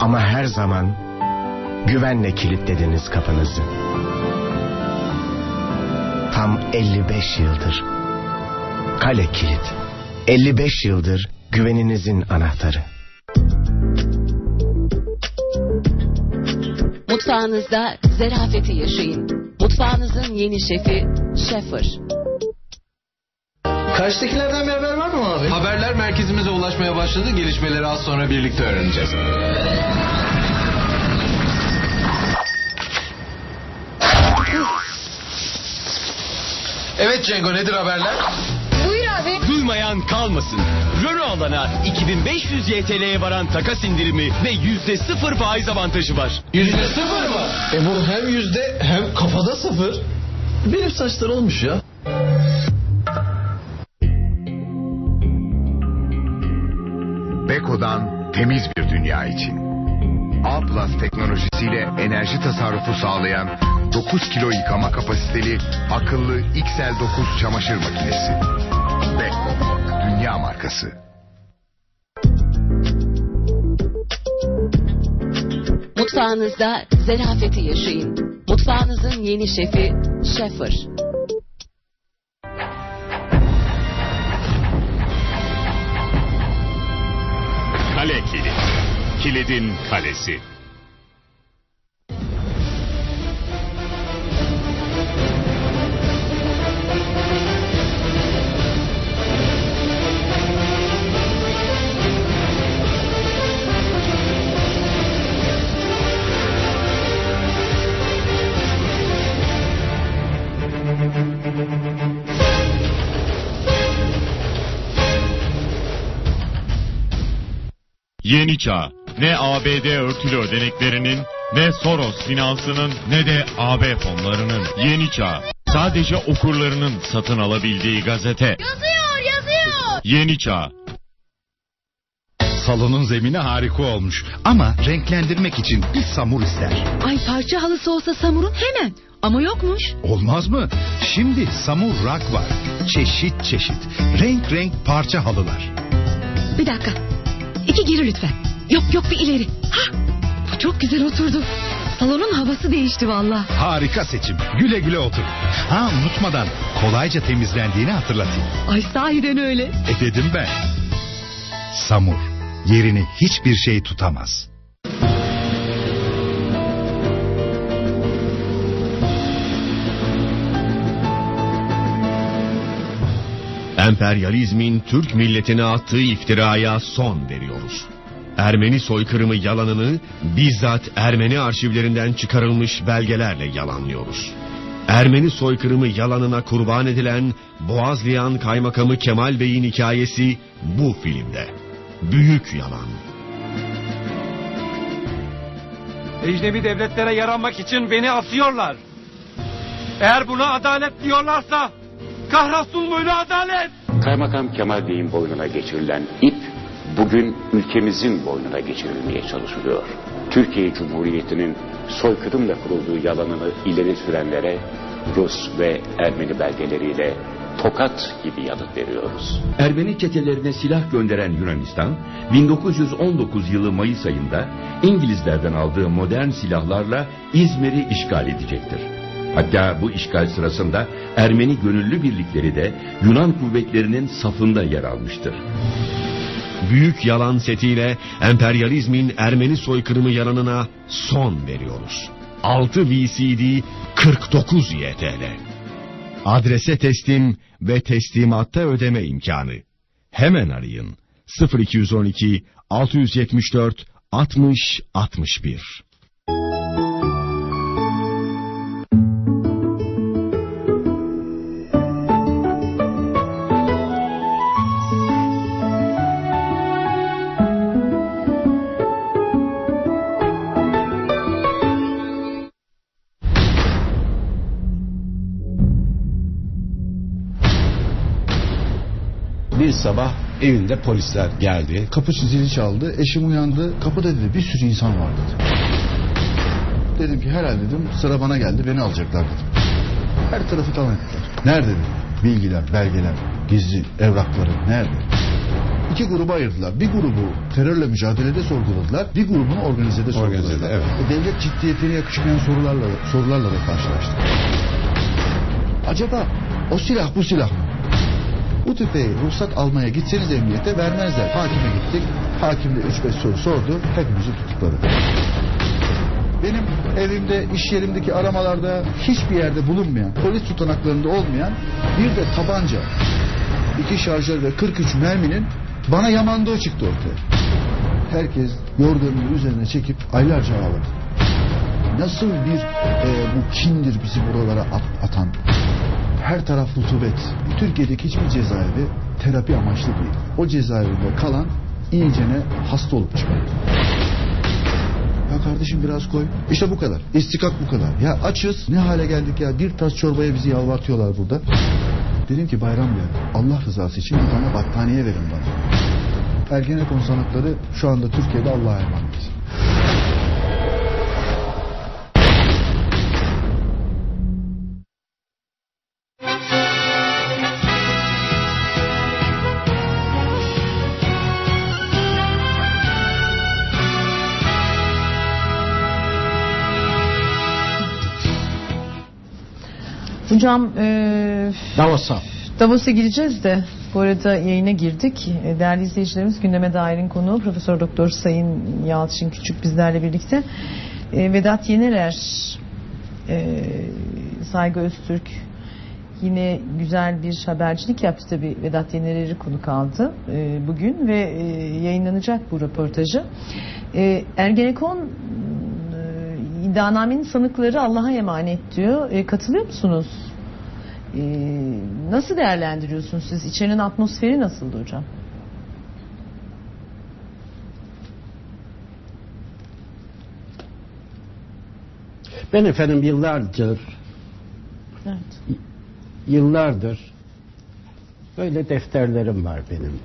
Ama her zaman güvenle kilitlediniz kapınızı. Tam 55 yıldır. Kale kilit. 55 yıldır güveninizin anahtarı. Mutfağınızda zerafeti yaşayın. Mutfağınızın yeni şefi Şefir. Karşıdakilerden bir haber var mı abi? Haberler merkezimize ulaşmaya başladı. Gelişmeleri az sonra birlikte öğreneceğiz. Evet Cengo nedir haberler? Duymayan kalmasın. Renault alana 2500 YTL'ye varan takas indirimi ve %0 faiz avantajı var. Yüzde sıfır mı? E bu hem yüzde hem kafada sıfır. Benim saçlar olmuş ya. Temiz bir dünya için. A Plus teknolojisiyle enerji tasarrufu sağlayan 9 kilo yıkama kapasiteli akıllı XL9 çamaşır makinesi. Beko, dünya markası. Mutfağınızda zerafeti yaşayın. Mutfağınızın yeni şefi Şefir. Kilidin kalesi. Yeni çağ. Ne ABD örtülü ödeneklerinin, ne Soros finansının, ne de AB fonlarının. Yeni çağ. Sadece okurlarının satın alabildiği gazete. Yazıyor yazıyor. Yeni çağ. Salonun zemini harika olmuş. Ama renklendirmek için bir samur ister. Ay parça halısı olsa samurun hemen. Ama yokmuş. Olmaz mı? Şimdi samur rak var. Çeşit çeşit. Renk renk parça halılar. Bir dakika. İki geri lütfen. Yok yok bir ileri. Ha, bu çok güzel oturdu. Salonun havası değişti valla. Harika seçim. Güle güle otur. Ha unutmadan kolayca temizlendiğini hatırlatayım. Ay sahiden öyle. E dedim ben. Samur. Yerini hiçbir şey tutamaz. Emperyalizmin Türk milletine attığı iftiraya son veriyoruz. Ermeni soykırımı yalanını bizzat Ermeni arşivlerinden çıkarılmış belgelerle yalanlıyoruz. Ermeni soykırımı yalanına kurban edilen Boğazlayan Kaymakamı Kemal Bey'in hikayesi bu filmde. Büyük yalan. Ecnebi devletlere yaranmak için beni asıyorlar. Eğer buna adalet diyorlarsa kahrolsun böyle adalet. Kaymakam Kemal Bey'in boynuna geçirilen ip bugün ülkemizin boynuna geçirilmeye çalışılıyor. Türkiye Cumhuriyeti'nin soykırımla kurulduğu yalanını ileri sürenlere Rus ve Ermeni belgeleriyle tokat gibi yanıt veriyoruz. Ermeni çetelerine silah gönderen Yunanistan, 1919 yılı Mayıs ayında İngilizlerden aldığı modern silahlarla İzmir'i işgal edecektir. Hatta bu işgal sırasında Ermeni gönüllü birlikleri de Yunan kuvvetlerinin safında yer almıştır. Büyük yalan setiyle emperyalizmin Ermeni soykırımı yalanına son veriyoruz. 6 VCD 49 YTL. Adrese teslim ve teslimatta ödeme imkanı. Hemen arayın. 0212 674 60 61. Bir sabah evinde polisler geldi. Kapı zili çaldı. Eşim uyandı. Kapıda dedi bir sürü insan var dedi. Dedim ki herhalde dedim sıra bana geldi beni alacaklar dedim. Her tarafı tamam ettiler. Nerede dedim. Bilgiler, belgeler, gizli evrakları nerede? iki gruba ayırdılar. Bir grubu terörle mücadelede sorguladılar. Bir grubunu organizede sorguladılar. Organizede, evet. E, devlet ciddiyetine yakışmayan sorularla, sorularla da karşılaştı. Acaba o silah bu silah mı? Bu tüfeği ruhsat almaya gitseniz emniyete vermezler. Hakime gittik. Hakim de 3-5 soru sordu. Hepimizi tutukladı. Benim evimde, iş yerimdeki aramalarda hiçbir yerde bulunmayan, polis tutanaklarında olmayan bir de tabanca, iki şarjör ve 43 merminin bana yamandığı çıktı ortaya. Herkes yorganını üzerine çekip aylarca ağladı. Nasıl bir e, bu kindir bizi buralara at- atan? Her taraf rutubet. Türkiye'deki hiçbir cezaevi terapi amaçlı değil. O cezaevinde kalan iyicene hasta olup çıkıyor. Ya kardeşim biraz koy. İşte bu kadar. İstikak bu kadar. Ya açız. Ne hale geldik ya. Bir tas çorbaya bizi yalvartıyorlar burada. Dedim ki Bayram Bey Allah rızası için bir tane battaniye verin bana. Ergenekon sanatları şu anda Türkiye'de Allah'a emanet. Hocam e, Davos'a. Davos'a gireceğiz de bu arada yayına girdik. E, Değerli izleyicilerimiz gündeme dairin konuğu Profesör Doktor Sayın Yalçın Küçük bizlerle birlikte. E, Vedat Yenerer, e, Saygı Öztürk yine güzel bir habercilik yaptı tabii Vedat Yenerer'i konuk aldı e, bugün ve e, yayınlanacak bu röportajı. E, Ergenekon iddianamenin sanıkları Allah'a emanet diyor. E, katılıyor musunuz? E, nasıl değerlendiriyorsunuz siz? İçerinin atmosferi nasıldı hocam? Ben efendim yıllardır Evet. yıllardır böyle defterlerim var benim.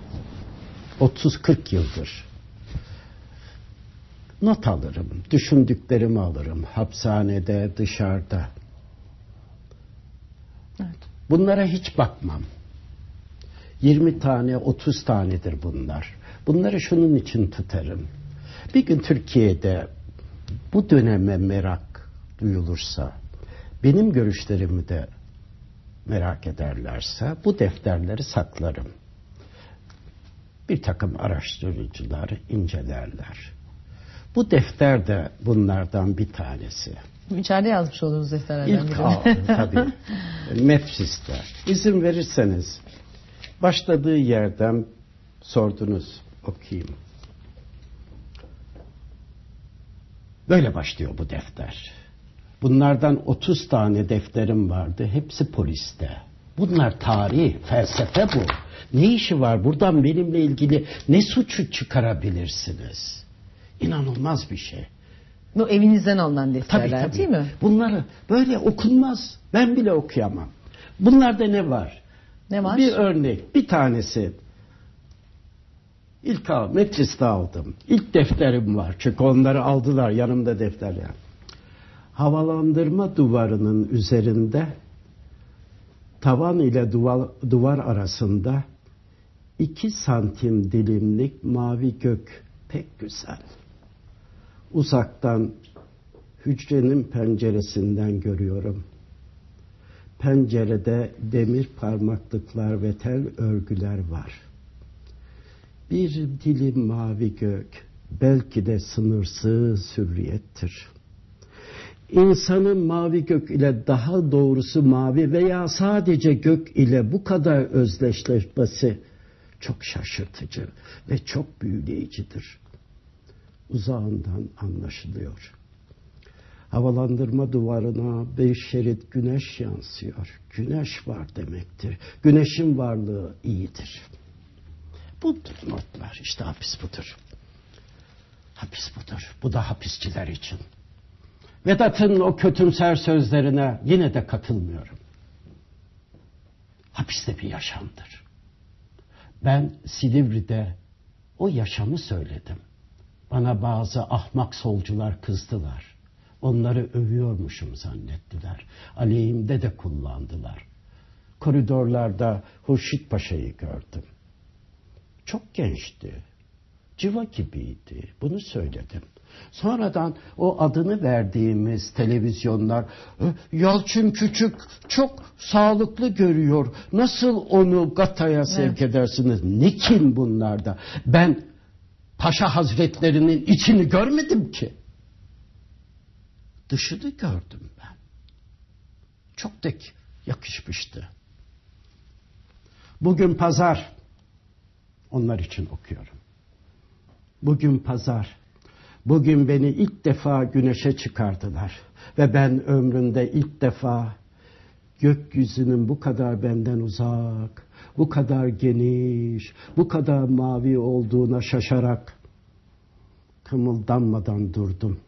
30-40 yıldır. Not alırım, düşündüklerimi alırım hapishanede, dışarıda. Evet. Bunlara hiç bakmam. 20 tane, 30 tanedir bunlar. Bunları şunun için tutarım. Bir gün Türkiye'de bu döneme merak duyulursa, benim görüşlerimi de merak ederlerse bu defterleri saklarım. Bir takım araştırıcılar incelerler. Bu defter de bunlardan bir tanesi. İçeride yazmış olduğunuz defterlerden İlk biri. tabii. Mepsis'te. İzin verirseniz başladığı yerden sordunuz okuyayım. Böyle başlıyor bu defter. Bunlardan 30 tane defterim vardı. Hepsi poliste. Bunlar tarih, felsefe bu. Ne işi var? Buradan benimle ilgili ne suçu çıkarabilirsiniz? İnanılmaz bir şey. Bu evinizden alınan Tabii, defterler tabii. değil mi? Bunları böyle okunmaz. Ben bile okuyamam. Bunlarda ne var? Ne var? Bir örnek, bir tanesi. İlk al, mecliste aldım. İlk defterim var. Çünkü onları aldılar yanımda defterler. Havalandırma duvarının üzerinde tavan ile duvar, duvar arasında iki santim dilimlik mavi gök pek güzel. Uzaktan hücrenin penceresinden görüyorum. Pencerede demir parmaklıklar ve tel örgüler var. Bir dilim mavi gök belki de sınırsız hürriyettir. İnsanın mavi gök ile daha doğrusu mavi veya sadece gök ile bu kadar özdeşleşmesi çok şaşırtıcı ve çok büyüleyicidir. Uzağından anlaşılıyor. Havalandırma duvarına beş şerit güneş yansıyor. Güneş var demektir. Güneşin varlığı iyidir. Budur notlar. İşte hapis budur. Hapis budur. Bu da hapisçiler için. Vedat'ın o kötümser sözlerine yine de katılmıyorum. Hapis de bir yaşamdır. Ben Silivri'de o yaşamı söyledim. Bana bazı ahmak solcular kızdılar. Onları övüyormuşum zannettiler. Aleyhimde de kullandılar. Koridorlarda Hurşit Paşa'yı gördüm. Çok gençti. Civa gibiydi. Bunu söyledim. Sonradan o adını verdiğimiz televizyonlar "E, Yalçın Küçük çok sağlıklı görüyor. Nasıl onu Gata'ya sevk edersiniz? Ne kim bunlarda? Ben Paşa Hazretlerinin içini görmedim ki. Dışını gördüm ben. Çok da yakışmıştı. Bugün pazar. Onlar için okuyorum. Bugün pazar. Bugün beni ilk defa güneşe çıkardılar. Ve ben ömrümde ilk defa gökyüzünün bu kadar benden uzak, bu kadar geniş, bu kadar mavi olduğuna şaşarak kımıldanmadan durdum.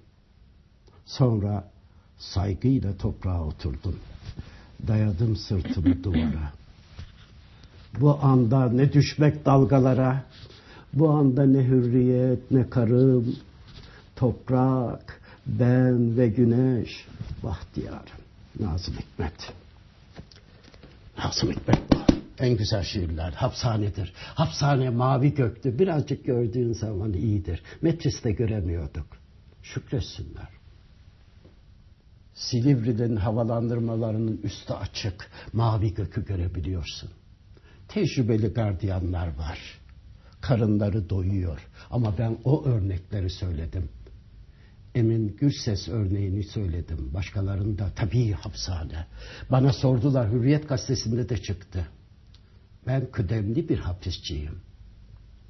Sonra saygıyla toprağa oturdum. Dayadım sırtımı duvara. Bu anda ne düşmek dalgalara, bu anda ne hürriyet ne karım, toprak, ben ve güneş, bahtiyarım. Nazım Hikmet. Nazım Hikmet. En güzel şiirler. Hapsanedir. Hapsane mavi göktü. Birazcık gördüğün zaman iyidir. Metris'te göremiyorduk. Şükretsinler. Silivri'nin havalandırmalarının üstü açık. Mavi gökü görebiliyorsun. Tecrübeli gardiyanlar var. Karınları doyuyor. Ama ben o örnekleri söyledim. Emin Gürses örneğini söyledim. Başkalarını da tabii hapishane. Bana sordular Hürriyet gazetesinde de çıktı. Ben kıdemli bir hapisçiyim.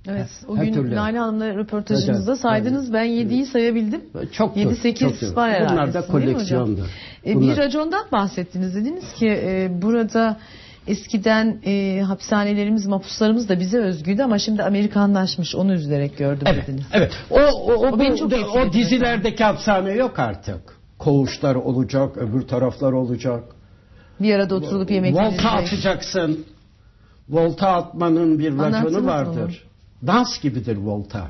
Evet. O Her gün türlü. Lale Hanım'la röportajınızda Evet, saydınız. Ben 7'yi sayabildim. Çoktur, 7-8 çoktur. var herhalde. Bunlar da koleksiyondur. E, Bunlar- Bir racondan bahsettiniz. Dediniz ki e, burada eskiden e, hapishanelerimiz, mahpuslarımız da bize özgüydü ama şimdi Amerikanlaşmış. Onu üzülerek gördüm Evet, dediniz. evet. O, o, o, O beni bu- çok de- o dizilerdeki hapishane yok artık. Koğuşlar olacak, öbür taraflar olacak. Bir arada oturulup yemek Volta yiyecek. atacaksın. Volta atmanın bir raconu onu. vardır. Dans gibidir volta.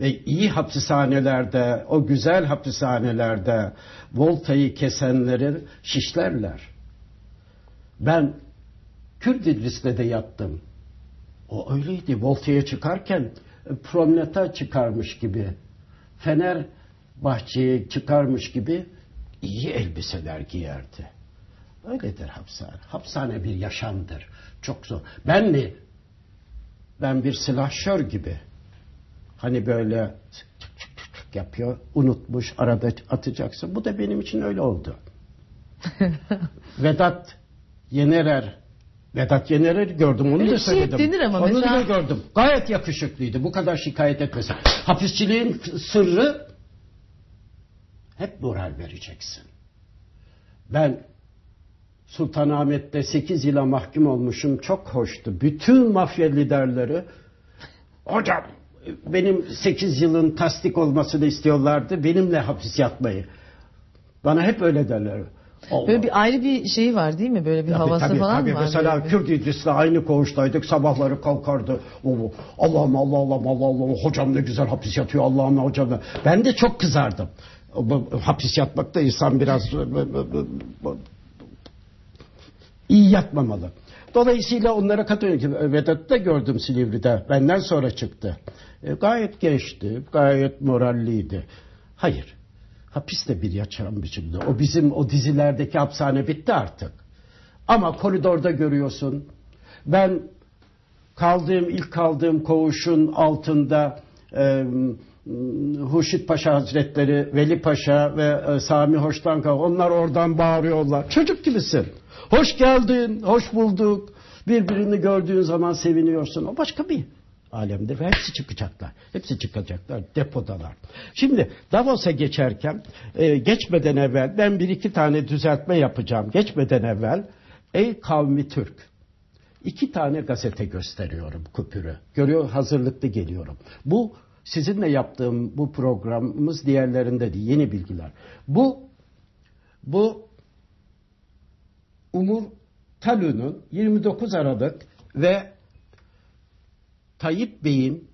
Ve iyi hapishanelerde, o güzel hapishanelerde voltayı kesenleri şişlerler. Ben Kürt İdris'le de yattım. O öyleydi. Voltaya çıkarken e, promenata çıkarmış gibi, Fener bahçeye çıkarmış gibi iyi elbiseler giyerdi. Öyledir hapishane. Hapishane bir yaşamdır. Çok zor. Ben mi? Ben bir silahşör gibi. Hani böyle yapıyor, unutmuş, arada atacaksın. Bu da benim için öyle oldu. Vedat Yenerer Vedat Yenerer'i gördüm onu da şey söyledim. denir ama onu mesela- da gördüm. Gayet yakışıklıydı. Bu kadar şikayet etmesin. Hapisçiliğin sırrı hep moral vereceksin. Ben Sultanahmet'te 8 yıla mahkum olmuşum. Çok hoştu. Bütün mafya liderleri hocam benim 8 yılın tasdik olmasını istiyorlardı. Benimle hapis yatmayı. Bana hep öyle derler. Allah. Böyle bir ayrı bir şey var değil mi? Böyle bir Tabii, havası tabii, falan tabii. var. Mesela böyle Kürt İdris'le aynı koğuştaydık. Sabahları kalkardı. O, Allah'ım Allah Allah Allah Allah hocam ne güzel hapis yatıyor Allah'ım hocam. da-" Ben de çok kızardım. Hapis yatmakta insan biraz iyi yatmamalı. Dolayısıyla onlara katılıyorum. Vedat'ı da gördüm Silivri'de. Benden sonra çıktı. E, gayet gençti. Gayet moralliydi. Hayır. Hapis de bir yaşam biçimde. O bizim o dizilerdeki hapishane bitti artık. Ama koridorda görüyorsun. Ben kaldığım ilk kaldığım koğuşun altında e, Hurşit Paşa Hazretleri, Veli Paşa ve e, Sami Hoştanka onlar oradan bağırıyorlar. Çocuk gibisin. Hoş geldin, hoş bulduk. Birbirini gördüğün zaman seviniyorsun. O başka bir alemdir ve hepsi çıkacaklar. Hepsi çıkacaklar. Depodalar. Şimdi Davos'a geçerken e, geçmeden evvel ben bir iki tane düzeltme yapacağım. Geçmeden evvel Ey kavmi Türk iki tane gazete gösteriyorum kupürü. Görüyor hazırlıklı geliyorum. Bu sizinle yaptığım bu programımız diğerlerinde de yeni bilgiler. Bu bu Umur Talun'un 29 Aralık ve Tayyip Bey'in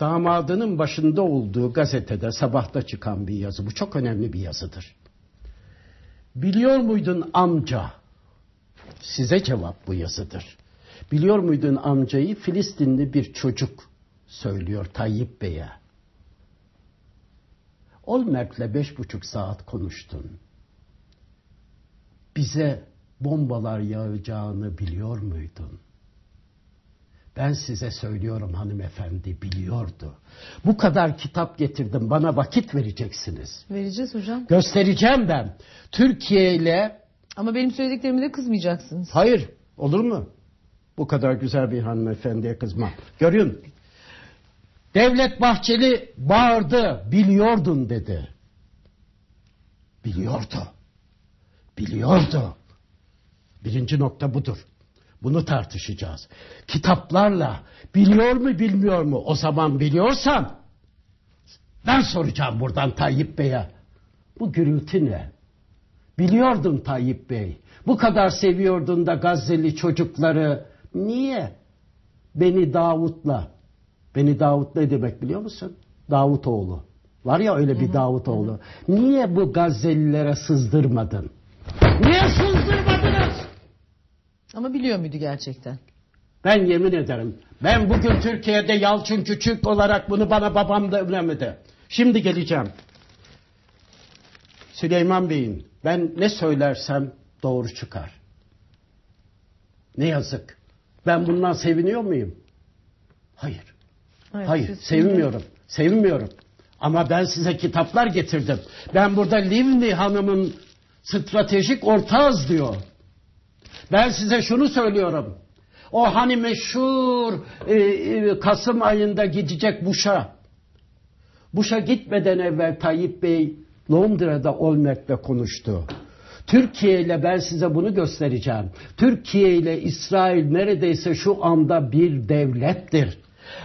damadının başında olduğu gazetede sabahta çıkan bir yazı. Bu çok önemli bir yazıdır. Biliyor muydun amca? Size cevap bu yazıdır. Biliyor muydun amcayı Filistinli bir çocuk söylüyor Tayyip Bey'e. Olmert'le beş buçuk saat konuştun. Bize bombalar yağacağını biliyor muydun? Ben size söylüyorum hanımefendi biliyordu. Bu kadar kitap getirdim bana vakit vereceksiniz. Vereceğiz hocam. Göstereceğim ben. Türkiye ile... Ama benim söylediklerimi de kızmayacaksınız. Hayır olur mu? Bu kadar güzel bir hanımefendiye kızmam. Görün. Devlet Bahçeli bağırdı. Biliyordun dedi. Biliyordu. Biliyordu. Birinci nokta budur. Bunu tartışacağız. Kitaplarla biliyor mu bilmiyor mu? O zaman biliyorsan ben soracağım buradan Tayyip Bey'e. Bu gürültü ne? Biliyordun Tayyip Bey. Bu kadar seviyordun da Gazze'li çocukları. Niye? Beni Davut'la. Beni Davut ne demek biliyor musun? Davutoğlu. Var ya öyle bir Davutoğlu. Niye bu Gazze'lilere sızdırmadın? Niye sızdırmadınız? Ama biliyor muydu gerçekten? Ben yemin ederim. Ben bugün Türkiye'de Yalçın Küçük olarak bunu bana babam da öğrenmedi. Şimdi geleceğim. Süleyman Bey'in ben ne söylersem doğru çıkar. Ne yazık. Ben bundan seviniyor muyum? Hayır. Hayır, Hayır, sevinmiyorum. Sevinmiyorum. Ama ben size kitaplar getirdim. Ben burada Livni Hanım'ın stratejik ortağız diyor. Ben size şunu söylüyorum. O hani meşhur e, e, Kasım ayında gidecek Bush'a. Bush'a gitmeden evvel Tayyip Bey Londra'da Olmert'le konuştu. Türkiye ile ben size bunu göstereceğim. Türkiye ile İsrail neredeyse şu anda bir devlettir.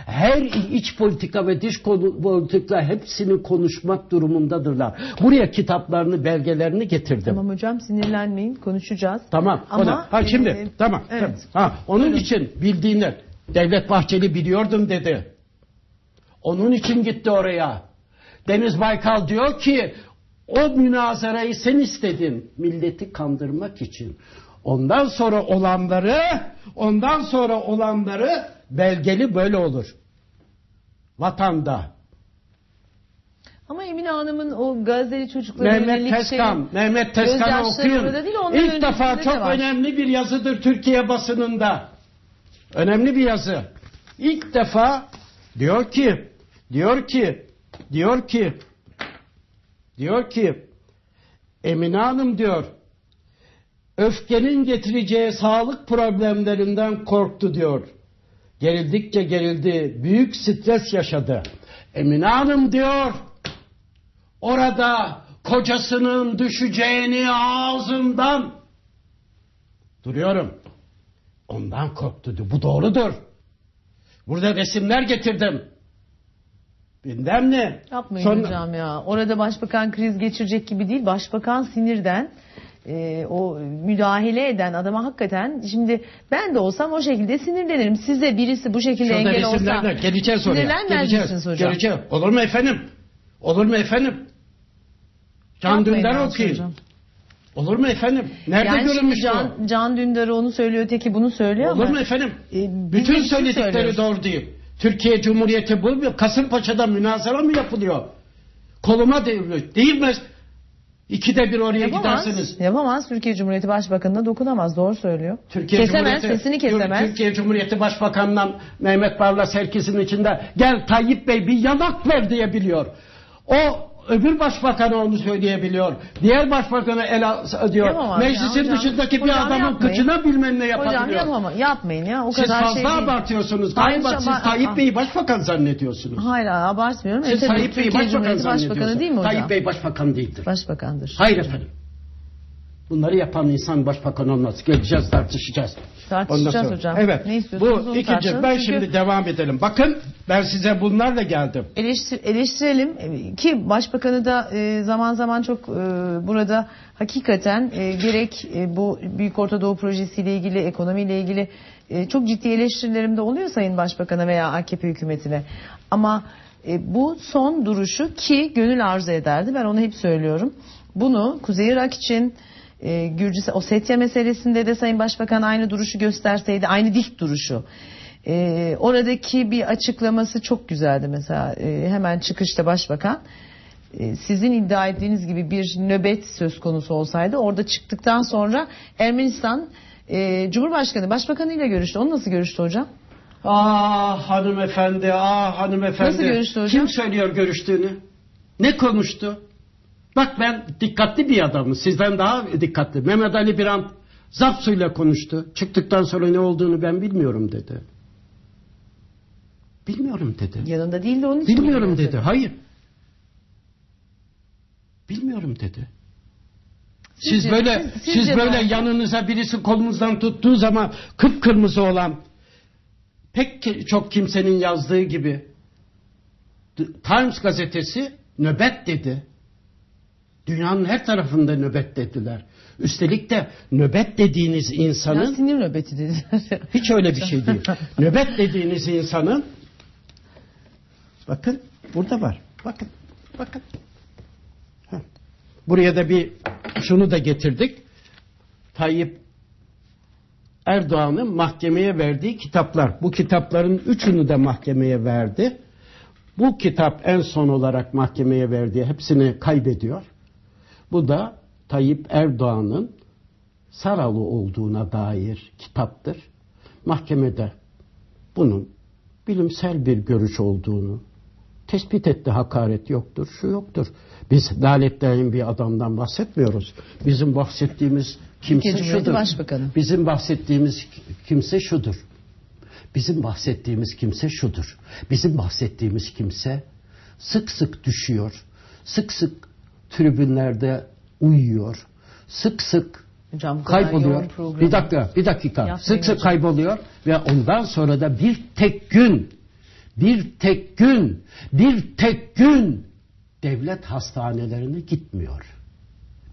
Her iç politika ve dış politika hepsini konuşmak durumundadırlar. Buraya kitaplarını, belgelerini getirdim. Tamam hocam sinirlenmeyin konuşacağız. Tamam. Ama, o da. Ha şimdi e, tamam. evet. tamam. Ha onun için bildiğini Devlet Bahçeli biliyordum dedi. Onun için gitti oraya. Deniz Baykal diyor ki o münazarayı sen istedin milleti kandırmak için. Ondan sonra olanları, ondan sonra olanları belgeli böyle olur. Vatanda. Ama Emine Hanım'ın o Gazze'li çocuklara Mehmet Tezkan, şeyi- Mehmet Tezkan'ı okuyun. değil, İlk defa de çok var. önemli bir yazıdır Türkiye basınında. Önemli bir yazı. İlk defa diyor ki, diyor ki, diyor ki, diyor ki, Emine Hanım diyor, öfkenin getireceği sağlık problemlerinden korktu diyor. Gerildikçe gerildi, büyük stres yaşadı. Emine Hanım diyor, orada kocasının düşeceğini ağzından duruyorum. Ondan korktu. diyor. Bu doğrudur. Burada resimler getirdim. Bilmem ne. Yapmayın Sonra- hocam ya. Orada başbakan kriz geçirecek gibi değil. Başbakan sinirden e, o müdahale eden adama hakikaten şimdi ben de olsam o şekilde sinirlenirim. Size birisi bu şekilde Şurada engel olsa de geleceğiz oraya. sinirlenmez Geleceğiz. misiniz hocam? Geleceğiz. Olur mu efendim? Olur mu efendim? Can Dündar okuyun. hocam. Olur mu efendim? Nerede yani şimdi görülmüş bu? Can, Can Dündar onu söylüyor öteki bunu söylüyor Olur ama. mu efendim? E, Bütün söyledikleri söylüyoruz. doğru değil. Türkiye Cumhuriyeti bu? Kasımpaşa'da münazara mı yapılıyor? Koluma devriliyor. Değil mi? İkide bir oraya Yapamaz. gidersiniz. Yapamaz. Türkiye Cumhuriyeti Başbakanı'na dokunamaz. Doğru söylüyor. Türkiye kesemez. Cumhuriyeti- Sesini kesemez. Türkiye Cumhuriyeti Başbakanı'ndan Mehmet Barlas herkesin içinde gel Tayyip Bey bir yanak ver diyebiliyor. O öbür başbakanı onu söyleyebiliyor. Diğer başbakanı el diyor. Yapamaz ya Meclisin hocam. dışındaki bir Hocam adamın yapmayın. kıçına bilmem ne yapabiliyor. Hocam yapama, yapmayın ya. O Siz kadar fazla şey değil. abartıyorsunuz. Hayır, Galiba siz ama- Tayyip Bey'i başbakan zannediyorsunuz. Hayır abartmıyorum. Siz E, tabii Tayyip Bey'i Türkiye başbakan Cumhuriyeti zannediyorsunuz. Başbakanı değil mi hocam? Tayyip Bey başbakan değildir. Başbakandır. Hayır efendim. Bunları yapan insan başbakan olmaz. Geleceğiz tartışacağız. Tartışacağız sonra- hocam. Evet. Ne istiyorsunuz Bu onu ikinci. tartışalım. Ben Çünkü- şimdi devam edelim. Bakın ben size bunlarla geldim. Eleştir, eleştirelim E, ki başbakanı da e, zaman zaman çok e, burada hakikaten e, gerek e, bu Büyük Orta Doğu projesiyle ilgili ekonomiyle ilgili e, çok ciddi eleştirilerim de oluyor Sayın Başbakan'a veya AKP hükümetine. Ama e, bu son duruşu ki gönül arzu ederdi ben onu hep söylüyorum. Bunu Kuzey Irak için e, Gürcistan Ossetya meselesinde de Sayın Başbakan aynı duruşu gösterseydi aynı dik duruşu. E, oradaki bir açıklaması çok güzeldi mesela E, hemen çıkışta Başbakan sizin iddia ettiğiniz gibi bir nöbet söz konusu olsaydı orada çıktıktan sonra Ermenistan e, Cumhurbaşkanı Başbakanı ile görüştü. Onu nasıl görüştü hocam? Ah hanımefendi, ah hanımefendi. Nasıl görüştü hocam? Kim söylüyor görüştüğünü? Ne konuştu? Bak ben dikkatli bir adamım. Sizden daha dikkatli. Mehmet Ali Birant zap suyla konuştu. Çıktıktan sonra ne olduğunu ben bilmiyorum dedi. Bilmiyorum dedi. Yanında değil de onun için. Bilmiyorum bilmiyor dedi. Hayır. Bilmiyorum dedi. Siz Sizce- böyle siz- siz böyle ben- yanınıza birisi kolunuzdan tuttuğu zaman kıpkırmızı olan pek çok kimsenin yazdığı gibi Times gazetesi nöbet dedi. Dünyanın her tarafında nöbet dediler. Üstelik de nöbet dediğiniz Ya insanın sinir nöbeti dediler. hiç öyle bir şey değil. nöbet dediğiniz insanın bakın burada var. Bakın. Bakın. Heh. Buraya da bir şunu da getirdik. Tayyip Erdoğan'ın mahkemeye verdiği kitaplar. Bu kitapların üçünü de mahkemeye verdi. Bu kitap en son olarak mahkemeye verdiği hepsini kaybediyor. Bu da Tayyip Erdoğan'ın Saralı olduğuna dair kitaptır. Mahkemede bunun bilimsel bir görüş olduğunu tespit etti. Hakaret yoktur, şu yoktur. Biz laletlerin bir adamdan bahsetmiyoruz. Bizim bahsettiğimiz kimse Türkiye şudur. Başbakanı. Bizim bahsettiğimiz kimse şudur. Bizim bahsettiğimiz kimse şudur. Bizim bahsettiğimiz kimse sık sık düşüyor. Sık sık tribünlerde uyuyor. Sık sık Hocam kayboluyor. Bir dakika, bir dakika. Yapmayın sık sık hocam. kayboluyor ve ondan sonra da bir tek gün, bir tek gün, bir tek gün devlet hastanelerine gitmiyor.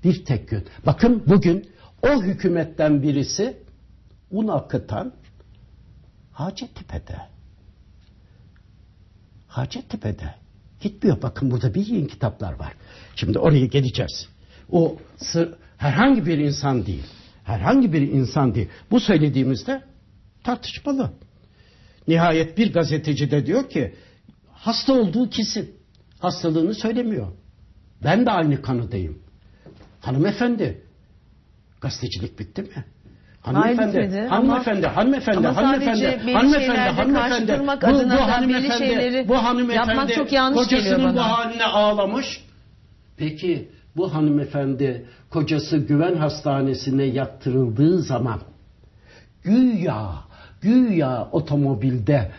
Bir tek gün. Bakın bugün o hükümetten birisi un akıtan Hacettepe'de. Hacettepe'de. Gitmiyor. Bakın burada bir yığın kitaplar var. Şimdi oraya geleceğiz. O sır, herhangi bir insan değil. Herhangi bir insan değil. Bu söylediğimizde tartışmalı. Nihayet bir gazeteci de diyor ki hasta olduğu kesin. Hastalığını söylemiyor. Ben de aynı kanıdayım. Hanımefendi gazetecilik bitti mi? Hanımefendi, ama- hanımefendi, hanımefendi, Ama hanımefendi, hanımefendi, hanımefendi. da belli hanımefendi- bu hanımefendi yapmak çok yanlış kocasının bu haline ağlamış. Peki bu hanımefendi kocası güven hastanesine yattırıldığı zaman güya güya otomobilde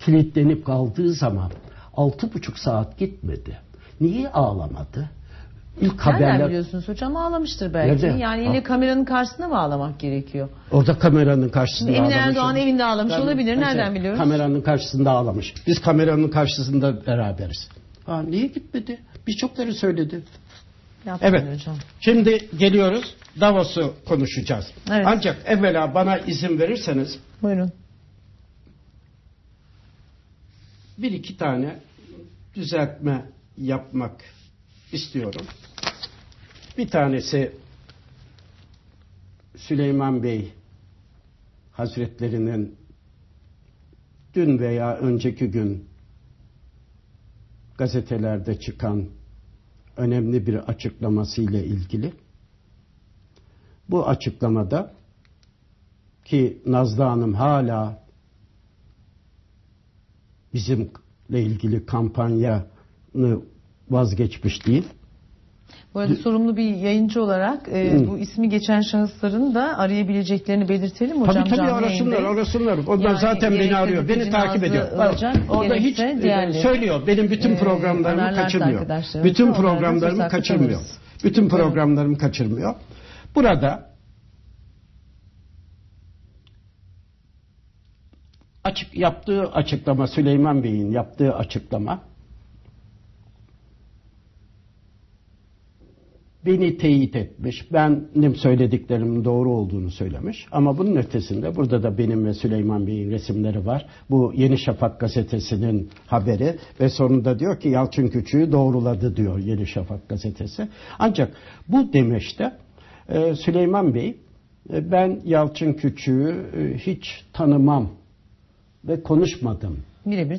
kilitlenip kaldığı zaman altı buçuk saat gitmedi. Niye ağlamadı? İlk Nereden haberler biliyorsunuz hocam ağlamıştır belki. Nerede? Yani yine Ha. kameranın karşısında mı ağlamak gerekiyor? Orada kameranın karşısında Şimdi Emine ağlamış. Erdoğan evinde ağlamış Tabii, olabilir. neyse, Nereden biliyoruz? Kameranın karşısında ağlamış. Biz kameranın karşısında beraberiz. Ha, niye gitmedi? Birçokları söyledi. Yapmayın Evet. hocam. Şimdi geliyoruz. Davos'u konuşacağız. Evet. Ancak evvela bana izin verirseniz Buyurun. bir iki tane düzeltme yapmak istiyorum. Bir tanesi Süleyman Bey Hazretlerinin dün veya önceki gün gazetelerde çıkan önemli bir açıklaması ile ilgili. Bu açıklamada ki Nazlı Hanım hala bizimle ilgili kampanyanı vazgeçmiş değil. Bu arada sorumlu bir yayıncı olarak e, bu ismi geçen şahısların da arayabileceklerini belirtelim hocam. tabii tabii arasınlar yayındayız. arasınlar. Onlar Yani zaten beni arıyor. Beni takip ediyor. Ilıcak, Orada hiç e, diğerleri. söylüyor. Benim bütün Ee, programlarımı anarlarsa kaçırmıyor. Bütün programlarımı kaçırmıyor. Bütün programlarımı kaçırmıyor. Burada açık yaptığı açıklama Süleyman Bey'in yaptığı açıklama beni teyit etmiş. Benim söylediklerimin doğru olduğunu söylemiş. Ama bunun ötesinde burada da benim ve Süleyman Bey'in resimleri var. Bu Yeni Şafak gazetesinin haberi ve sonunda diyor ki Yalçın Küçüğü doğruladı diyor Yeni Şafak gazetesi. Ancak bu demeçte Ee, Süleyman Bey, e, ben Yalçın Küçük'ü e, hiç tanımam ve konuşmadım. Birebir